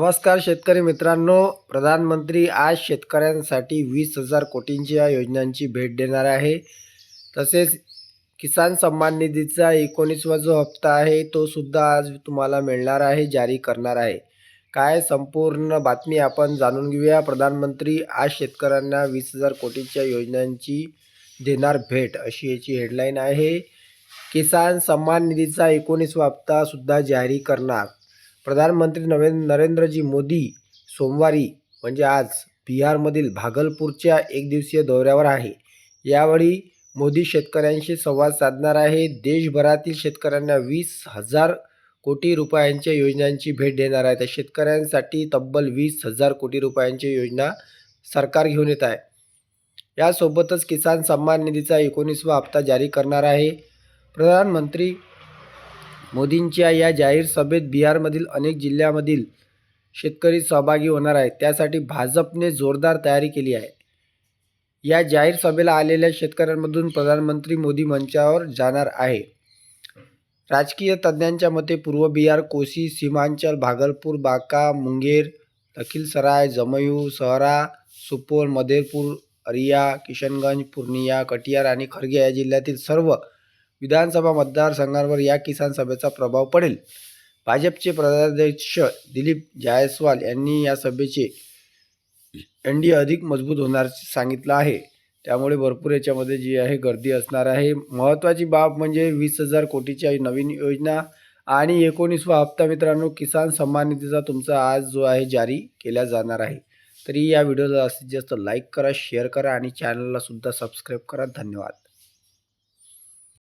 नमस्कार शेतकरी मित्रांनो. प्रधानमंत्री आज शेतकऱ्यांसाठी वीस हजार कोटींच्या योजनांची भेट देणार आहे. तसेच किसान सन्मान निधीचा एकोणीसवा जो हप्ता आहे तो सुद्धा आज तुम्हाला मिळणार आहे जारी करणार आहे. काय संपूर्ण बातमी आपण जाणून घेऊया. प्रधानमंत्री आज शेतकऱ्यांना वीस हजार कोटींच्या योजनांची देणार भेट अशी याची हेडलाईन आहे. किसान सन्मान निधीचा एकोणीसवा हप्ता सुद्धा जारी करणार. प्रधानमंत्री नरेंद्र नरेंद्रजी मोदी सोमवारी म्हणजे आज बिहारमधील भागलपूरच्या एकदिवसीय दौऱ्यावर आहे. यावेळी मोदी शेतकऱ्यांशी संवाद साधणार आहे. देशभरातील शेतकऱ्यांना वीस हजार कोटी रुपयांच्या योजनांची भेट देणार आहे तर शेतकऱ्यांसाठी तब्बल वीस हजार कोटी रुपयांची योजना सरकार घेऊन येत आहे. यासोबतच किसान सन्मान निधीचा एकोणीसवा हप्ता जारी करणार आहे. प्रधानमंत्री मोदींच्या या जाहीर सभेत बिहारमधील अनेक जिल्ह्यामधील शेतकरी सहभागी होणार आहेत. त्यासाठी भाजपने जोरदार तयारी केली आहे. या जाहीर सभेला आलेल्या शेतकऱ्यांमधून प्रधानमंत्री मोदी मंचावर जाणार आहे. राजकीय तज्ज्ञांच्या मते पूर्व बिहार कोसी सीमांचल भागलपूर बांका मुंगेर लखीलसराय जमयू सहरा सुपौल मधेरपूर अरिया किशनगंज पूर्णिया कटियार आणि खरगे या जिल्ह्यातील सर्व विधानसभा मतदारसंघांवर या किसान सभेचा प्रभाव पडेल. भाजपचे प्रदेशाध्यक्ष दिलीप जायस्वाल यांनी या सभेचे एन डी अधिक मजबूत होणार सांगितलं आहे. त्यामुळे भरपूर याच्यामध्ये जी आहे गर्दी असणार आहे. महत्त्वाची बाब म्हणजे वीस हजार कोटीच्या नवीन योजना आणि एकोणीसवा हप्ता मित्रांनो किसान सन्मान निधीचा तुमचा आज जो आहे जारी केला जाणार आहे. तरी या व्हिडिओला जास्तीत जास्त लाईक करा शेअर करा आणि चॅनलला सुद्धा सबस्क्राईब करा. धन्यवाद.